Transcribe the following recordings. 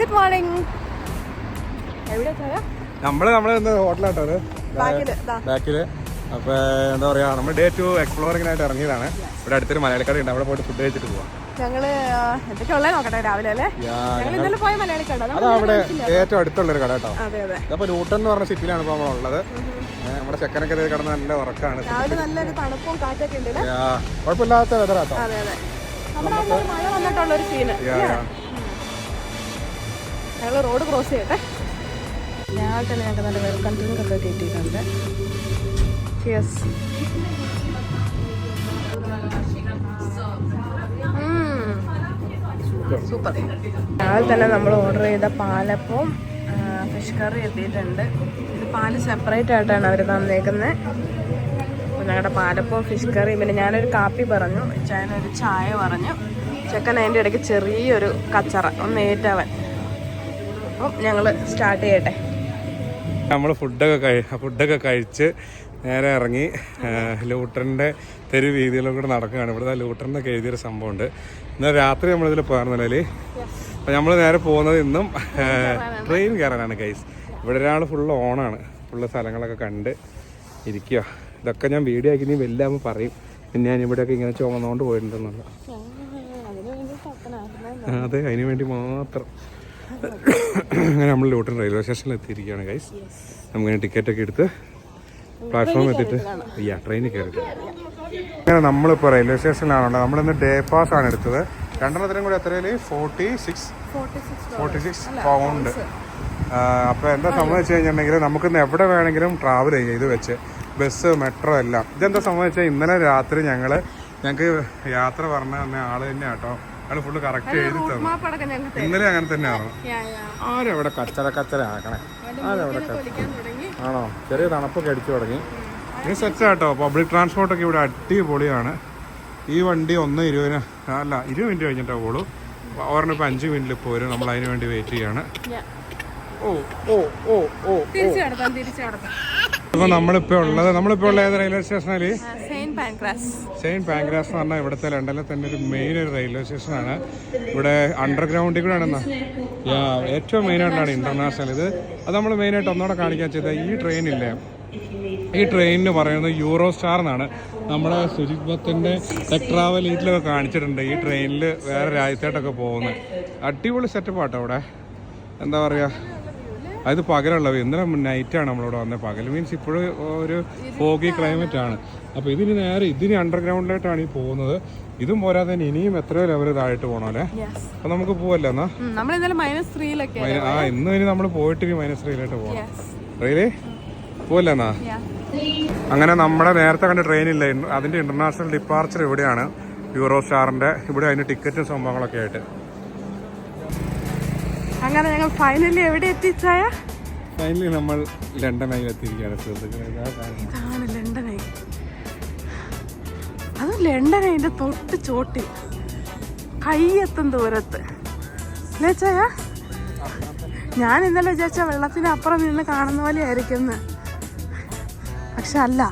Good morning എവിടെ നമ്മൾ നമ്മൾ ഹോട്ടലാട്ടോ ബാക്കിൽ. അപ്പൊ എന്താ പറയാ നമ്മൾ ഡേ ടു എക്സ്പ്ലോറിംഗ് ആയിട്ട് ഇറങ്ങിയതാണ്. ഇവിടെ അടുത്തൊരു മലയാളിക്കട ഉണ്ട് അവിടെ പോയിട്ട് ഫുഡ് കഴിച്ചിട്ട് പോവാം. ഞങ്ങൾ എന്തൊക്കെ ഉള്ളത് നോക്കട്ടെ രാവിലെ അല്ലേ? ഇന്നലെ പോയ മലയാളി അവിടെ ഏറ്റവും അടുത്തുള്ള ഒരു കട കേട്ടോ ഇതപ്പോ ലൂട്ടൺ എന്ന് പറഞ്ഞ സിറ്റിയിലാണ് ഇപ്പൊ നമ്മളുള്ളത്. നമ്മുടെ ചെക്കനൊക്കെ കിടന്ന് നല്ല ഉറക്കാണ്. കുഴപ്പമില്ലാത്ത വെതറാട്ടോ മഴ വന്നിട്ടുള്ള ഒരു സീന് ഞങ്ങൾ റോഡ് ക്രോസ് ചെയ്യട്ടെ. ഞങ്ങൾ തന്നെ ഞങ്ങൾക്ക് നല്ല വെൽക്കം ഡ്രിങ്ക് ഒക്കെ കിട്ടിയിട്ടുണ്ട്. Yes super. രാവിലെ തന്നെ നമ്മൾ ഓർഡർ ചെയ്ത പാലപ്പവും ഫിഷ് കറി എത്തിയിട്ടുണ്ട് ഇത് പാൽ സെപ്പറേറ്റ് ആയിട്ടാണ് അവർ തന്നേക്കുന്നത് അപ്പോൾ ഞങ്ങളുടെ പാലപ്പവും ഫിഷ് കറി പിന്നെ ഞാനൊരു കാപ്പി പറഞ്ഞു ചായനൊരു ചായ പറഞ്ഞു. ചെക്കൻ അതിന്റെ ഇടയ്ക്ക് ചെറിയൊരു കച്ചറ ഒന്ന് ഏറ്റവൻ. അപ്പം ഞങ്ങൾ സ്റ്റാർട്ട് ചെയ്യട്ടെ. നമ്മൾ ഫുഡൊക്കെ കഴി ഫുഡൊക്കെ കഴിച്ച് നേരെ ഇറങ്ങി ലൂട്ടറിന്റെ തെരു വീതിയിലും കൂടെ നടക്കുകയാണ്. ഇവിടെ ലൂട്ടറിനൊക്കെ എഴുതിയൊരു സംഭവമുണ്ട്. ഇന്നലെ രാത്രി നമ്മളിതിൽ പോകാറുന്നില്ലേ അപ്പം നമ്മൾ നേരെ പോകുന്നത് ഇന്നും ട്രെയിൻ കയറാനാണ് ഗൈസ് ഇവിടെ ഒരാൾ ഫുള്ള് ഓണാണ് ഫുള്ള് സ്ഥലങ്ങളൊക്കെ കണ്ട് ഇരിക്കുക ഇതൊക്കെ ഞാൻ വീഡിയോ ആക്കി നീ എല്ലാം പറയും. പിന്നെ ഞാൻ ഇവിടെയൊക്കെ ഇങ്ങനെ ചുമന്നുകൊണ്ട് പോയിട്ടുണ്ടെന്നുള്ള. അതെ അതിന് വേണ്ടി മാത്രം. അങ്ങനെ നമ്മൾ ലൂട്ടൺ റെയിൽവേ സ്റ്റേഷനിൽ എത്തിയിരിക്കുകയാണ് ഗൈസ് നമുക്കിങ്ങനെ ടിക്കറ്റ് ഒക്കെ എടുത്ത് പ്ലാറ്റ്ഫോം എത്തിയിട്ട് യാ ട്രെയിനിൽ കയറി അങ്ങനെ നമ്മളിപ്പോൾ റെയിൽവേ സ്റ്റേഷനിലാണുള്ളത് നമ്മളിന്ന് ഡേ പാസ് ആണ് എടുത്തത്. രണ്ടെണ്ണത്തിനും കൂടി എത്രയിൽ forty six forty six pound അപ്പോൾ എന്താ സംബന്ധിച്ച് കഴിഞ്ഞിട്ടുണ്ടെങ്കിൽ നമുക്കിന്ന് എവിടെ വേണമെങ്കിലും ട്രാവൽ ചെയ്യാം ഇത് വെച്ച്. ബസ് മെട്രോ എല്ലാം. ഇതെന്താ സംബന്ധിച്ചാൽ ഇന്നലെ രാത്രി ഞങ്ങൾ ഞങ്ങൾക്ക് യാത്ര പറഞ്ഞ ആൾ ആൾ തന്നെ കേട്ടോ ആൾ ഫുള്ള് കറക്റ്റ് എഴുതി തന്നു. മാപ്പടക്കം ഞങ്ങൾക്ക് ഇന്നലെ അങ്ങനെ തന്നെയാണോ? ആരെവിടെ കച്ചറ കച്ചറ ആക്കണേ ആരവിടെ ആണോ? ചെറിയ തണുപ്പൊക്കെ അടിച്ചു തുടങ്ങി. ഇത് സെറ്റ് പബ്ലിക് ട്രാൻസ്പോർട്ട് ഒക്കെ ഇവിടെ അടിപൊളിയാണ്. ഈ വണ്ടി ഒന്ന് ഇരുപതിന് അല്ല ഇരുപത് മിനിറ്റ് കഴിഞ്ഞിട്ടാ പോളൂ ഓറിന് ഇപ്പം അഞ്ച് മിനിറ്റിൽ പോരും നമ്മൾ അതിന് വേണ്ടി വെയിറ്റ് ചെയ്യാണ്. ഓ ഓ ഓ ഓ നമ്മളിപ്പോ നമ്മളിപ്പോൾ ഉള്ളത് നമ്മളിപ്പോൾ ഉള്ള ഏത് റെയിൽവേ സ്റ്റേഷനിൽ പാൻക്രാസ്. സെയിന്റ് പാങ്ക്രാസ് എന്ന് പറഞ്ഞാൽ ഇവിടുത്തെ ലണ്ടനിലെ തന്നെ ഒരു മെയിൻ ഒരു റെയിൽവേ സ്റ്റേഷനാണ് ഇവിടെ അണ്ടർഗ്രൗണ്ടിൽ കൂടെ ആണെന്നാ ഏറ്റവും മെയിൻ ആയിട്ടാണ് ഇന്റർനാഷണൽ ഇത് അത് നമ്മൾ മെയിനായിട്ട് ഒന്നുകൂടെ കാണിക്കാൻ ചെയ്ത ഈ ട്രെയിനില്ലേ ഈ ട്രെയിനിന് പറയുന്നത് യൂറോ സ്റ്റാർ എന്നാണ്. നമ്മുടെ സുജിത് ഭത്തിന്റെ ടെക് ട്രാവൽ ഇതിലൊക്കെ കാണിച്ചിട്ടുണ്ട് ഈ ട്രെയിനിൽ വേറെ രാജ്യത്തായിട്ടൊക്കെ പോകുന്നത്. അടിപൊളി സെറ്റപ്പ് ആട്ടോ അവിടെ. എന്താ പറയുക അത് പകലുള്ളവ ഇന്നലെ നൈറ്റാണ് നമ്മളിവിടെ വന്നത് പകൽ മീൻസ് ഇപ്പോഴും ഒരു ഫോഗി ക്ലൈമറ്റ് ആണ്. അപ്പോൾ ഇതിന് നേരെ ഇതിന് അണ്ടർഗ്രൗണ്ടിലായിട്ടാണ് ഈ പോകുന്നത്. ഇതും പോരാതെ ഇനിയും എത്രയോ ലെവൽ താഴോട്ട് പോകണം അല്ലേ അപ്പൊ നമുക്ക് പോവല്ലേ എന്നാ? ആ ഇന്ന് ഇനി നമ്മൾ പോയിട്ട് ഇനി മൈനസ് ത്രീയിലായിട്ട് പോകണം റെയിലേ പോവല്ലേ എന്നാ? അങ്ങനെ നമ്മുടെ നേരത്തെ കണ്ട ട്രെയിനില്ല അതിന്റെ ഇന്റർനാഷണൽ ഡിപ്പാർച്ചർ ഇവിടെയാണ്. യൂറോ സ്റ്റാറിന്റെ ഇവിടെ അതിന്റെ ടിക്കറ്റും സംഭവങ്ങളൊക്കെ ആയിട്ട്. അങ്ങനെ ഞങ്ങൾ ഫൈനലി എവിടെ എത്തിച്ചായ ഫൈനലി നമ്മൾ ലണ്ടനായി എത്തിയിരിക്കുകയാണ്. ഇതാണ് ലണ്ടനായി. അത് ലണ്ടനായിന്റെ തൊട്ട് ചോട്ടിൽ. കയ്യെത്തും ദൂരത്ത്. ചായ? ഞാൻ ഇന്നലെ വിചാരിച്ച വെള്ളത്തിന് അപ്പുറം നിന്ന് കാണുന്ന പോലെ ആയിരിക്കും പക്ഷെ അല്ല.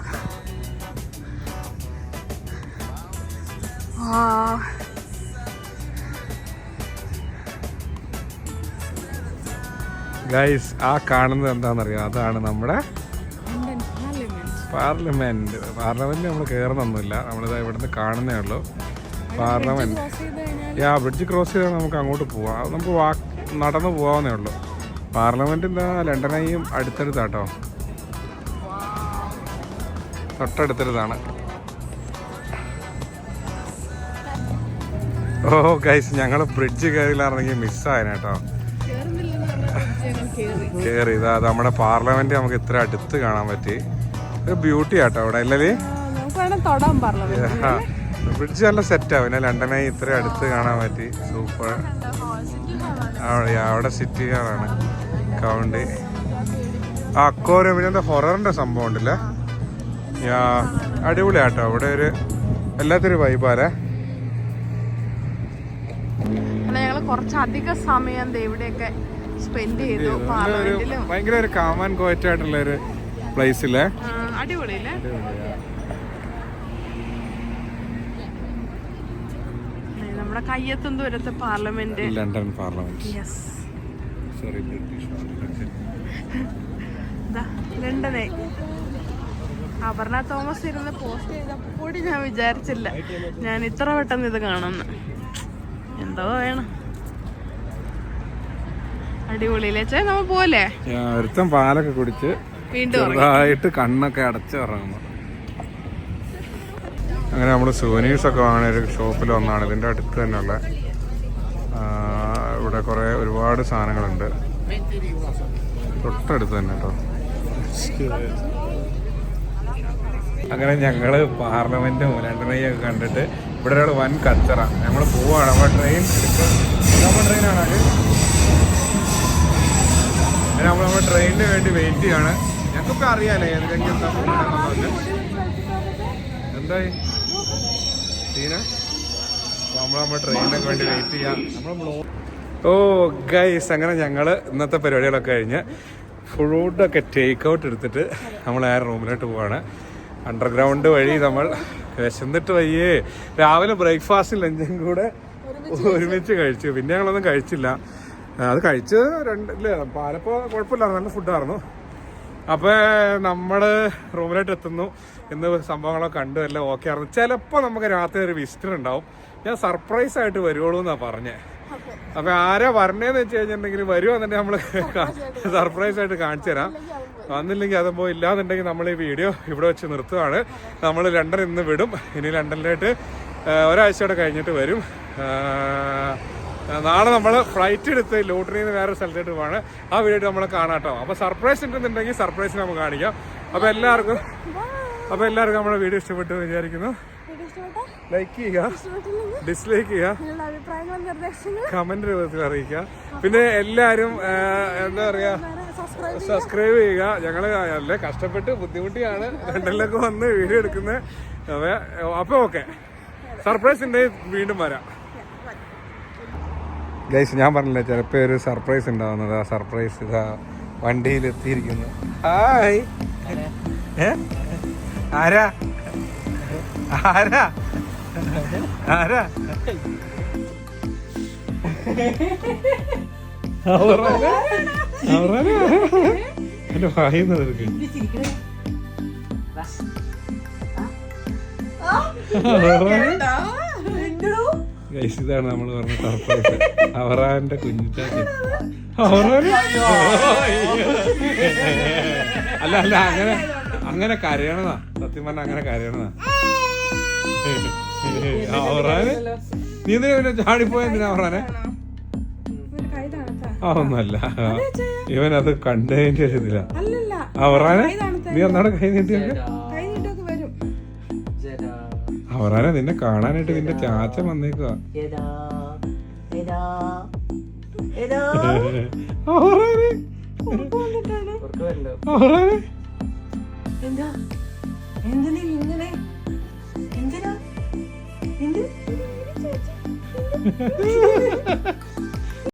ആ ഗൈസ് ആ കാണുന്നത് എന്താണെന്നറിയോ? അതാണ് നമ്മുടെ പാർലമെന്റ് പാർലമെന്റ് നമ്മൾ കയറുന്നൊന്നുമില്ല നമ്മളിത് ഇവിടുന്ന് കാണുന്നേ ഉള്ളൂ. പാർലമെന്റ് യാ ബ്രിഡ്ജ് ക്രോസ് ചെയ്താൽ നമുക്ക് അങ്ങോട്ട് പോവാം. അത് നമുക്ക് വാ നടന്നു പോകാവുന്നേ ഉള്ളൂ. എന്താ ലണ്ടനായും അടുത്തടുത്താട്ടോ. തൊട്ടടുത്തടുത്താണ്. ഓ ഗൈസ് ഞങ്ങൾ ബ്രിഡ്ജ് കയറിയില്ലായിരുന്നെങ്കിൽ മിസ്സായനെ കേട്ടോ. കയറി ഇതാ നമ്മുടെ പാർലമെന്റ് നമുക്ക് ഇത്ര അടുത്ത് കാണാൻ പറ്റി. ഒരു ബ്യൂട്ടി ആട്ടോ അവിടെ അല്ലേ ബ്രിഡ്ജ് നല്ല സെറ്റാ പിന്നെ ലണ്ടനായി ഇത്ര അടുത്ത് കാണാൻ പറ്റി. സൂപ്പർ അവിടെ അവിടെ സിറ്റി കാറാണ് കൗണ്ടി ആ അക്കോരം പിന്നെ എന്താ ഹൊററിന്റെ സംഭവം ഉണ്ടല്ലേ? യാ അടിപൊളിയാട്ടോ അവിടെ ഒരു എല്ലാത്തൊരു വൈബാലേ ഞങ്ങൾ കുറച്ചധികം സമയം ഇവിടെയൊക്കെ സ്പെൻഡ് ചെയ്തു പാർലമെന്റിലും. ഭയങ്കര ഒരു കാമാൻ കോയറ്റായിട്ടുള്ള ഒരു പ്ലേസിലെ അടിപൊളിയല്ലേ? നമ്മുടെ കയ്യെത്തും ദൂരത്തെ parliament. London parliament. Yes sorry ലണ്ടനെ. Aparna Thomas ഇരുന്ന് പോസ്റ്റ് ചെയ്തപ്പോൾ ഞാൻ വിചാരിച്ചില്ല ഞാൻ ഇത്ര പെട്ടെന്ന് ഇത് കാണുന്നു എന്തോ വേണം. അടിപൊളിയില്ലേ? ചേ നമ്മ പോലെ ഒരുത്തൻ പാലൊക്കെ കുടിച്ച്. ചെറുതായിട്ട് കണ്ണൊക്കെ അടച്ച് ഇറങ്ങുന്നു അങ്ങനെ നമ്മൾ സുവനീഴ്സ് ഒക്കെ വാങ്ങുന്ന ഒരു ഷോപ്പിൽ ഒന്നാണ് ഇതിന്റെ അടുത്ത് തന്നെയുള്ള ഇവിടെ കുറേ ഒരുപാട് സാധനങ്ങളുണ്ട്. തൊട്ടടുത്ത് തന്നെ കേട്ടോ. അങ്ങനെ ഞങ്ങൾ പാർലമെന്റ് മൂലാണ്ടനെയൊക്കെ കണ്ടിട്ട് ഇവിടെ ഒരാൾ വൻ കച്ചറ. നമ്മൾ പോവാണ്. നമ്മുടെ ട്രെയിൻ നമ്മുടെ ട്രെയിനാണ് അത്? അങ്ങനെ നമ്മൾ നമ്മുടെ ട്രെയിനിന് വേണ്ടി വെയിറ്റ് ചെയ്യാണ്. ഞങ്ങൾക്കൊക്കെ അറിയാലേ ഏതിലേക്ക് എന്താ എന്തായി? സീന അപ്പൊ നമ്മൾ നമ്മുടെ ട്രെയിനിനൊക്കെ വേണ്ടി വെയിറ്റ് ചെയ്യാം. നമ്മൾ ഓ ഗൈസ് അങ്ങനെ ഞങ്ങൾ ഇന്നത്തെ പരിപാടികളൊക്കെ കഴിഞ്ഞ് ഫുഡൊക്കെ ടേക്ക് ഔട്ട് എടുത്തിട്ട് നമ്മൾ ആ റൂമിലോട്ട് പോവാണ്. അണ്ടർഗ്രൗണ്ട് വഴി നമ്മൾ വിശന്നിട്ട് വയ്യേ. രാവിലെ ബ്രേക്ക്ഫാസ്റ്റും ലഞ്ചും കൂടെ ഒരുമിച്ച് കഴിച്ചു. പിന്നെ ഞങ്ങളൊന്നും കഴിച്ചില്ല. അത് കഴിച്ച് രണ്ട് ഇല്ല പാലപ്പോ കുഴപ്പമില്ലായിരുന്നു. നല്ല ഫുഡായിരുന്നു. അപ്പോൾ നമ്മൾ റൂമിലോട്ട് എത്തുന്നു. ഇന്ന് സംഭവങ്ങളൊക്കെ കണ്ടു എല്ലാം ഓക്കെ ആയിരുന്നു. ചിലപ്പോൾ നമുക്ക് രാത്രി ഒരു വിസിറ്റർ ഉണ്ടാവും. ഞാൻ സർപ്രൈസ് ആയിട്ട് വരുവുള്ളൂ എന്നാണ് പറഞ്ഞേ. അപ്പൊ ആരാ വരണേന്ന് വെച്ച് കഴിഞ്ഞിട്ടുണ്ടെങ്കിൽ വരുവാന്നുണ്ടെങ്കിൽ നമ്മൾ സർപ്രൈസ് ആയിട്ട് കാണിച്ചു തരാം. വന്നില്ലെങ്കിൽ അതുമ്പോൾ ഇല്ലാന്നുണ്ടെങ്കിൽ നമ്മൾ ഈ വീഡിയോ ഇവിടെ വെച്ച് നിർത്തുവാണ്. നമ്മൾ ലണ്ടൻ ഇന്ന് വിടും. ഇനി ലണ്ടനിലായിട്ട് ഒരാഴ്ചയോടെ കഴിഞ്ഞിട്ട് വരും. നാളെ നമ്മൾ ഫ്ലൈറ്റ് എടുത്ത് ലോട്ടറിയിൽ നിന്ന് വേറെ സ്ഥലത്തേക്ക് പോവാണ്. ആ വീഡിയോ നമ്മൾ കാണാട്ടോ. അപ്പൊ സർപ്രൈസ് ഉണ്ടെന്നുണ്ടെങ്കിൽ സർപ്രൈസ് നമുക്ക് കാണിക്കാം. അപ്പൊ എല്ലാവർക്കും അപ്പൊ എല്ലാവർക്കും നമ്മുടെ വീഡിയോ ഇഷ്ടപ്പെട്ടു വിചാരിക്കുന്നു. ലൈക്ക് ചെയ്യുക. ഡിസ്ലൈക്ക് ചെയ്യുക. കമന്റ് രൂപത്തിൽ അറിയിക്കുക. പിന്നെ എല്ലാവരും എന്താ പറയാ സബ്സ്ക്രൈബ് ചെയ്യുക. ഞങ്ങൾ നല്ല കഷ്ടപ്പെട്ട് ബുദ്ധിമുട്ടിയാണ്. രണ്ടെല്ലാം വന്ന് വീഡിയോ എടുക്കുന്നത് അപ്പൊ ഓക്കെ സർപ്രൈസ് ഉണ്ടെങ്കിൽ വീണ്ടും വരാം. ഗൈസ് ഞാൻ പറഞ്ഞില്ല ചിലപ്പോ ഒരു സർപ്രൈസ് ഉണ്ടാവുന്നത്. ആ സർപ്രൈസ് ഇതാ വണ്ടിയിൽ എത്തിയിരിക്കുന്നു ഹായ് ആരാ? ആരാ? ആരാ? എന്റെ ഇതാണ്? നമ്മൾ പറഞ്ഞ സർപ്രൈസ് അവറാന്റെ കുഞ്ഞിച്ചാച്ചൻ അവറാൻ അല്ല അല്ല അങ്ങനെ അങ്ങനെ കരയണതാ. സത്യം പറഞ്ഞ അങ്ങനെ കരയണതാ. അവറാന്? നീ എന്തിനാ പിന്നെ ചാടിപ്പോയ എന്തിനാ അവറാനെ? ആ ഒന്നല്ല ഇവൻ അത് കണ്ടതിന്റെ ഒരു ഇതിലാ. അവറാനെ? നീ ഒന്നാടെ കൈ നീട്ടിയൊക്കെ വരും അവറാനെ നിന്നെ കാണാനായിട്ട് നിന്റെ ചാച്ച വന്നേക്കുവാ. അവറാനെ എന്താ? എന്തിനാ ഇങ്ങനെ? എന്തിനാ? എന്ത്?